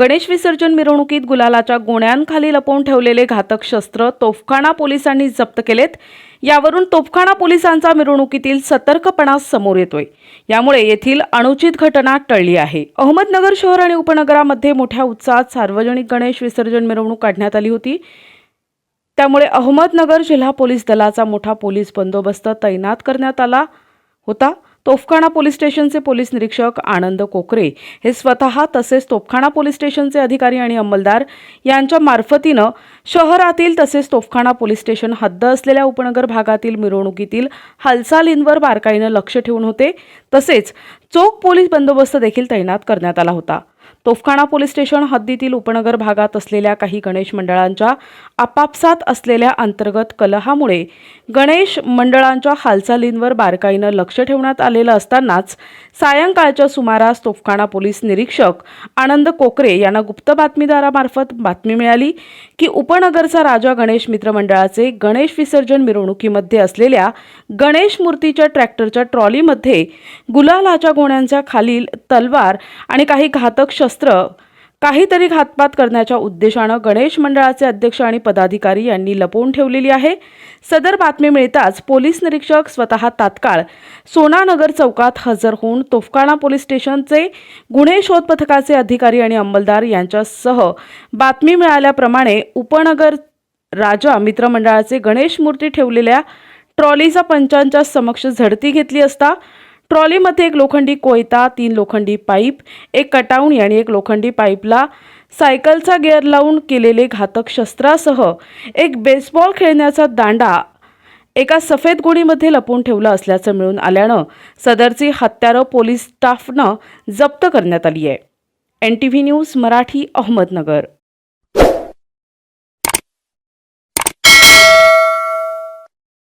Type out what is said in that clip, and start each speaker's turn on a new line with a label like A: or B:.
A: गणेश विसर्जन मिरवणुकीत गुलालाच्या गोण्यांखाली लपवून ठेवलेले घातक शस्त्र तोफखाना पोलिसांनी जप्त केलेत. यावरून तोफखाना पोलिसांचा मिरवणुकीतील सतर्कपणा समोर येतोय. यामुळे येथील अनुचित घटना टळली आहे. अहमदनगर शहर आणि उपनगरामध्ये मोठ्या उत्साहात सार्वजनिक गणेश विसर्जन मिरवणूक काढण्यात आली होती. त्यामुळे अहमदनगर जिल्हा पोलीस दलाचा मोठा पोलीस बंदोबस्त तैनात करण्यात आला होता. तोफखाना पोलीस स्टेशनचे पोलीस निरीक्षक आनंद कोकरे हे स्वतः तसेच तोफखाना पोलीस स्टेशनचे अधिकारी आणि अंमलदार यांच्या मार्फतीनं शहरातील तसेच तोफखाना पोलीस स्टेशन हद्द असलेल्या उपनगर भागातील मिरवणुकीतील हालचालींवर बारकाईनं लक्ष ठेवून होते. तसेच चोख पोलीस बंदोबस्त देखील तैनात करण्यात आला होता. तोफखाना पोलीस स्टेशन हद्दीतील उपनगर भागात असलेल्या काही गणेश मंडळांच्या आपापसात असलेल्या अंतर्गत कलहामुळे गणेश मंडळांच्या हालचालींवर बारकाईनं लक्ष ठेवण्यात आलेलं असतानाच सायंकाळच्या सुमारास तोफखाना पोलीस निरीक्षक आनंद कोकरे यांना गुप्त बातमीदारामार्फत बातमी मिळाली की उपनगरचा राजा गणेश मित्र मंडळाचे गणेश विसर्जन मिरवणुकीमध्ये असलेल्या गणेश मूर्तीच्या ट्रॅक्टरच्या ट्रॉलीमध्ये गुलालाच्या गोण्यांच्या खालील तलवार आणि काही घातक शस्त्र काहीतरी घातपात करण्याच्या उद्देशानं गणेश मंडळाचे अध्यक्ष आणि पदाधिकारी यांनी लपवून ठेवलेली आहे. सदर बातमी मिळताच पोलीस निरीक्षक स्वतः तात्काळ सोनानगर चौकात हजर होऊन तोफखाना पोलीस स्टेशनचे गुन्हे शोध पथकाचे अधिकारी आणि अंमलदार यांच्यासह बातमी मिळाल्याप्रमाणे उपनगर राजा मित्रमंडळाचे गणेश मूर्ती ठेवलेल्या ट्रॉलीचा पंचांच्या समक्ष झडती घेतली असता ट्रॉलीमध्ये एक लोखंडी कोयता तीन लोखंडी पाईप एक कटावणी आणि एक लोखंडी पाईपला सायकलचा गिअर लावून केलेले घातक शस्त्रासह एक बेसबॉल खेळण्याचा दांडा एका सफेद गोणीमध्ये लपवून ठेवलं असल्याचं मिळून आल्यानं सदरची हत्यारं पोलीस स्टाफनं जप्त करण्यात आली आहे. N T V news Marathi Ahmednagar.